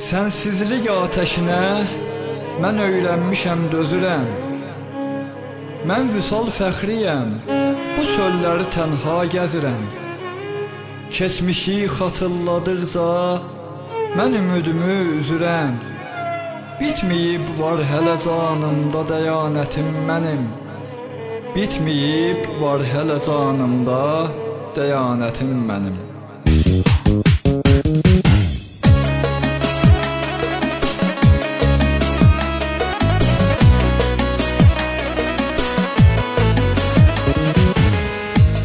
Sənsizlik atəşinə mən öyrənmişəm dözürəm. Mən vüsal fəxriyəm, bu çölləri tənha gəzirəm. Keçmişi xatırladıqca mən ümidimi üzürəm. Bitməyib var hələ canımda dəyanətim mənim. Bitməyib var hələ canımda dəyanətim mənim.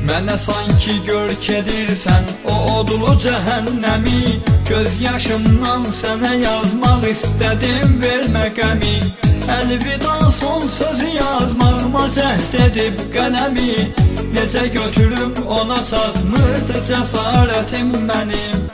Mənə sanki görk edirsən o odlu cəhənnəmi Göz yaşımdan sənə yazmaq istədim vermə qəmi Əlvida son sözü yazmağıma cəhd edib qələmi Necə götürüm ona çatmırdı cəsarətim mənim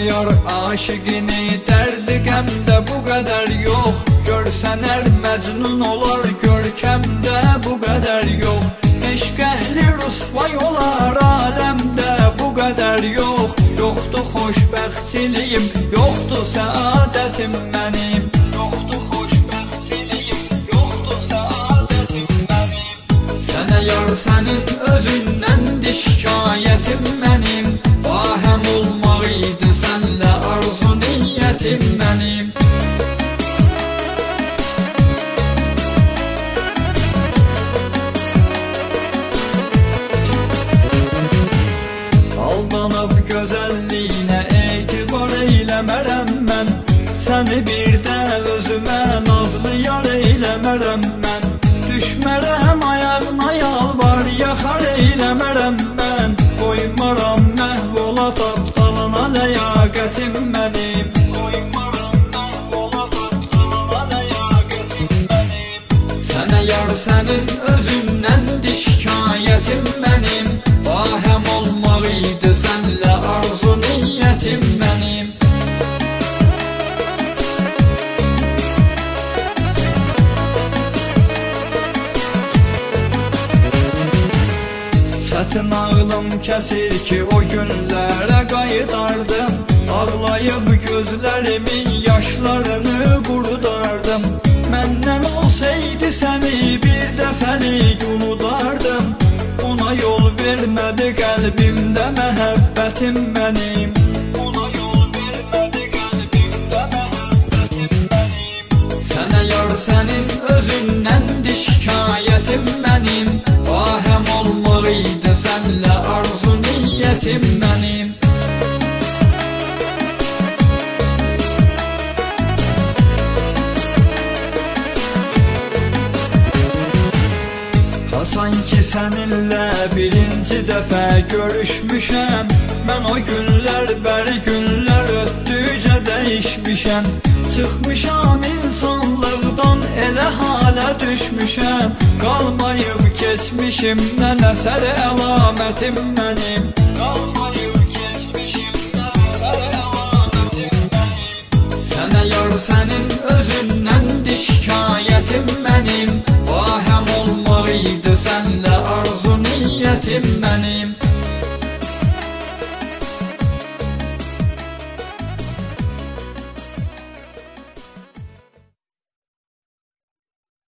Qoyar aşiqini dərdi qəmdə bu qədər yox Görsən ər məcnun olar görkəmdə bu qədər yox Eşq əhli rusvay olar aləmdə bu qədər yox Yoxdur xoşbəxtçiliyim, yoxdur səadətim mənim Yoxdur xoşbəxtçiliyim, yoxdur səadətim mənim Sənə yar sənin özündəndir şikayətim senin özünden şikayetim benim. Bahem olmak senle arzu niyetim benim. Çetin ağlım kesir ki o günlere kayıtardım Ağlayıp gözlerimin yaşlarını kurudum səni bir dəfəlik unudardım Ona yol vermədi qəlbimdə məhəbbətim mənim sanki səninlə birinci dəfə görüşmüşəm Mən o günlər bəri günlər ötdükcə dəyişmişəm Çıxmışam insanlıqdan elə halə düşmüşəm Qalmayıb keçmişimdən əsər əlamətim mənim